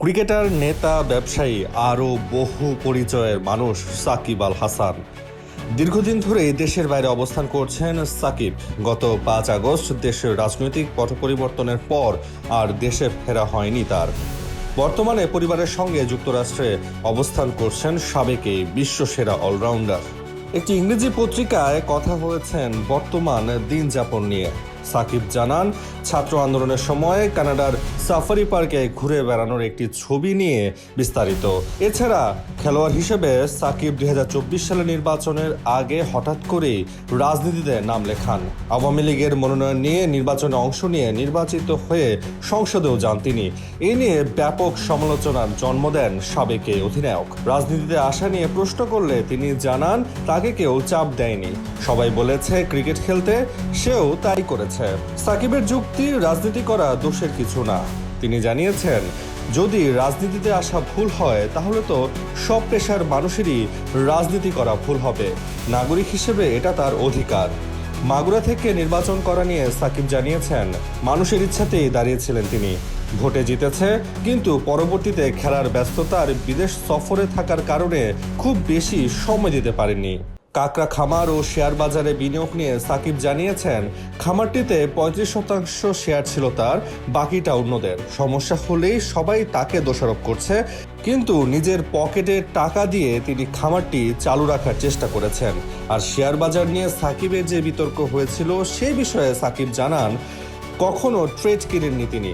Cricketer, নেতা, ব্যবসায়ী, আরও বহু পরিচয়ের মানুষ সাকিব আল হাসান। দীর্ঘদিন ধরে দেশের বাইরে অবস্থান করছেন সাকিব। গত পাঁচ আগস্ট দেশের রাজনৈতিক পট পরিবর্তনের পর আর দেশে ফেরা হয়নি তার। বর্তমানে পরিবারের সঙ্গে যুক্তরাষ্ট্রে অবস্থান করছেন সাবেকে বিশ্বসেরা অলরাউন্ডার। একটি ইংরেজি পত্রিকায় কথা হয়েছেন, বর্তমান দিন যাপন নিয়ে। সাকিব জানান, ছাত্র আন্দোলনের সময় কানাডার সাফারি পার্কে ঘুরে বেড়ানোর একটি ছবি নিয়ে বিস্তারিত। এছাড়া খেলোয়াড় হিসেবে সাকিব দুই সালে নির্বাচনের আগে হঠাৎ করেই রাজনীতিতে নাম লেখান। আওয়ামী লীগের মনোনয়ন নিয়ে নির্বাচনে অংশ নিয়ে নির্বাচিত হয়ে সংসদেও যান তিনি। এ নিয়ে ব্যাপক সমালোচনার জন্ম দেন সাবেকে অধিনায়ক। রাজনীতিতে আসা নিয়ে প্রশ্ন করলে তিনি জানান, তাকে কেউ চাপ দেয়নি। সবাই বলেছে, ক্রিকেট খেলতে সেও তাই করেছে। সাকিবের যুক্তি, রাজনীতি করা দোষের কিছু না। তিনি জানিয়েছেন, যদি রাজনীতিতে আসা ভুল হয়, তাহলে তো সব পেশার মানুষেরই রাজনীতি করা ভুল হবে। নাগরিক হিসেবে এটা তার অধিকার। মাগুরা থেকে নির্বাচন করা নিয়ে সাকিব জানিয়েছেন, মানুষের ইচ্ছাতেই দাঁড়িয়েছিলেন তিনি। ভোটে জিতেছে, কিন্তু পরবর্তীতে খেলার ব্যস্ততার বিদেশ সফরে থাকার কারণে খুব বেশি সময় দিতে পারেননি। কাকরা খামার ও শেয়ার বাজারে বিনিয়োগ নিয়ে সাকিব জানিয়েছেন, খামারটিতে পঁয়ত্রিশ শতাংশ শেয়ার ছিল তার, বাকিটা অন্যদের। সমস্যা হলেই সবাই তাকে দোষারোপ করছে, কিন্তু নিজের পকেটে টাকা দিয়ে তিনি খামারটি চালু রাখার চেষ্টা করেছেন। আর শেয়ার বাজার নিয়ে সাকিবের যে বিতর্ক হয়েছিল, সে বিষয়ে সাকিব জানান, কখনো ট্রেড কিনেননি তিনি।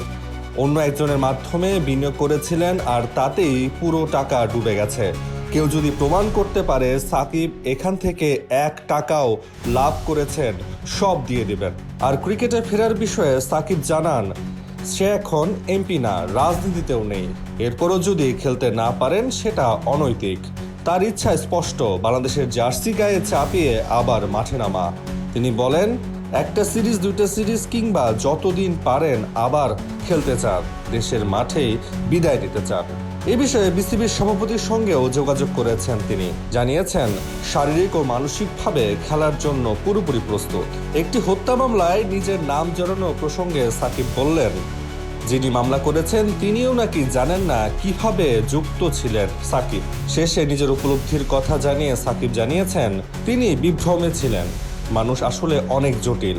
অন্য একজনের মাধ্যমে বিনিয়োগ করেছিলেন, আর তাতেই পুরো টাকা ডুবে গেছে। কেউ যদি প্রমাণ করতে পারে, সাকিব এখান থেকে এক টাকাও লাভ করেছেন, সব দিয়ে দেবেন। আর ক্রিকেটে ফেরার বিষয়ে সাকিব জানান, সে এখন এমপি না, রাজনীতিতেও নেই। এরপরও যদি খেলতে না পারেন, সেটা অনৈতিক। তার ইচ্ছা স্পষ্ট, বাংলাদেশের জার্সি গায়ে চাপিয়ে আবার মাঠে নামা। তিনি বলেন একটা সিরিজ, দুইটা সিরিজ কিংবা যতদিন পারেন আবার খেলতে চান, দেশের মাঠেই বিদায় দিতে চান। এ বিষয়ে বিসিবির সভাপতির সঙ্গেও যোগাযোগ করেছেন তিনি। জানিয়েছেন, শারীরিক ও মানসিকভাবে খেলার জন্য পুরোপুরি প্রস্তুত। একটি হত্যা মামলায় নিজের নাম জড়ানো প্রসঙ্গে সাকিব বললেন, যিনি মামলা করেছেন, তিনিও নাকি জানেন না কীভাবে যুক্ত ছিলেন সাকিব। শেষে নিজের উপলব্ধির কথা জানিয়ে সাকিব জানিয়েছেন, তিনি বিভ্রমে ছিলেন। মানুষ আসলে অনেক জটিল।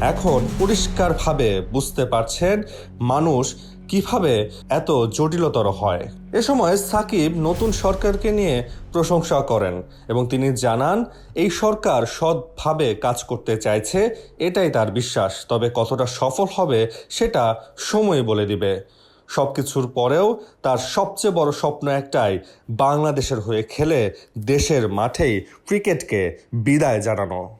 এখন পরিষ্কারভাবে বুঝতে পারছেন মানুষ কীভাবে এত জটিলতর হয়। এ সময় সাকিব নতুন সরকারকে নিয়ে প্রশংসা করেন এবং তিনি জানান, এই সরকার সৎভাবে কাজ করতে চাইছে, এটাই তার বিশ্বাস। তবে কতটা সফল হবে সেটা সময় বলে দিবে। সব কিছুর পরেও তার সবচেয়ে বড় স্বপ্ন একটাই, বাংলাদেশের হয়ে খেলে দেশের মাঠেই ক্রিকেটকে বিদায় জানানো।